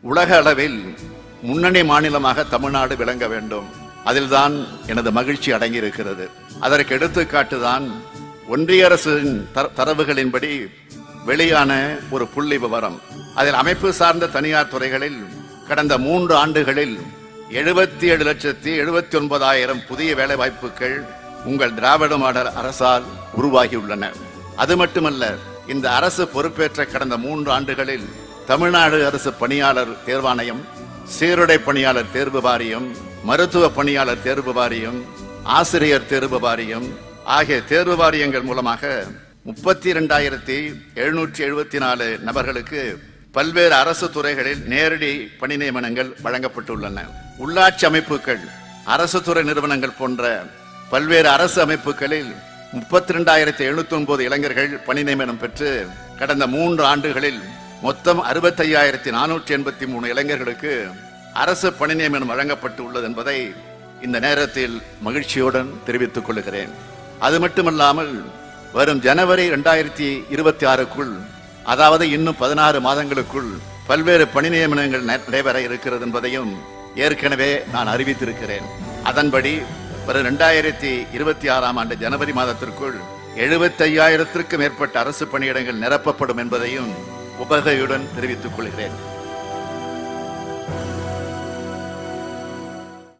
உலக அளவில் முன்னணி மாநிலமாக தமிழ்நாடு விளங்க வேண்டும். அதில்தான் எனது மகிழ்ச்சி அடங்கியிருக்கிறது. அதற்கு எடுத்துக்காட்டுதான் ஒன்றிய அரசின் தர- தரவுகளின்படி வெளியான ஒரு புள்ளி விவரம். அதில் அமைப்பு சார்ந்த தனியார் துறைகளில் கடந்த மூன்று ஆண்டுகளில் எழுபத்தி ஏழு லட்சத்தி எழுபத்தி ஒன்பதாயிரம் புதிய வேலை வாய்ப்புகள் உங்கள் திராவிட மாடல் அரசால் உருவாகியுள்ளன. அது மட்டுமல்ல இந்த அரசு பொறுப்பேற்ற கடந்த மூன்று ஆண்டுகளில் தமிழ்நாடு அரசு பணியாளர் தேர்வாணையம் சீருடை பணியாளர் தேர்வு வாரியம் மருத்துவ பணியாளர் தேர்வு வாரியம் ஆசிரியர் தேர்வு வாரியம் ஆகிய தேர்வு வாரியங்கள் மூலமாக முப்பத்தி இரண்டாயிரத்தி எழுநூற்றி எழுபத்தி நாலு நபர்களுக்கு பல்வேறு அரசு துறைகளில் நேரடி பணி நியமனங்கள் வழங்கப்பட்டுள்ளன. உள்ளாட்சி அமைப்புகள் அரசு துறை நிறுவனங்கள் போன்ற பல்வேறு அரசு அமைப்புகளில் முப்பத்தி ரெண்டாயிரத்தி எழுநூத்தி ஒன்பது இளைஞர்கள் பணி நியமனம் பெற்று கடந்த மூன்று ஆண்டுகளில் மொத்தம் அறுபத்தையாயிரத்தி நானூற்றி எண்பத்தி மூணு இளைஞர்களுக்கு அரசு பணி நியமனம் வழங்கப்பட்டு உள்ளது என்பதை இந்த நேரத்தில் மகிழ்ச்சியுடன் தெரிவித்துக் கொள்கிறேன். அது மட்டுமல்லாமல் வரும் ஜனவரி இரண்டாயிரத்தி இருபத்தி ஆறுக்குள் அதாவது இன்னும் பதினாறு மாதங்களுக்குள் பல்வேறு பணி நியமனங்கள் நடைபெற இருக்கிறது என்பதையும் ஏற்கனவே நான் அறிவித்திருக்கிறேன். அதன்படி வரும் இரண்டாயிரத்தி இருபத்தி ஆறாம் ஆண்டு ஜனவரி மாதத்திற்குள் எழுபத்தையாயிரத்திற்கும் மேற்பட்ட அரசு பணியிடங்கள் நிரப்பப்படும் என்பதையும் உபகையுடன் தெரிவித்துக் கொள்கிறேன்.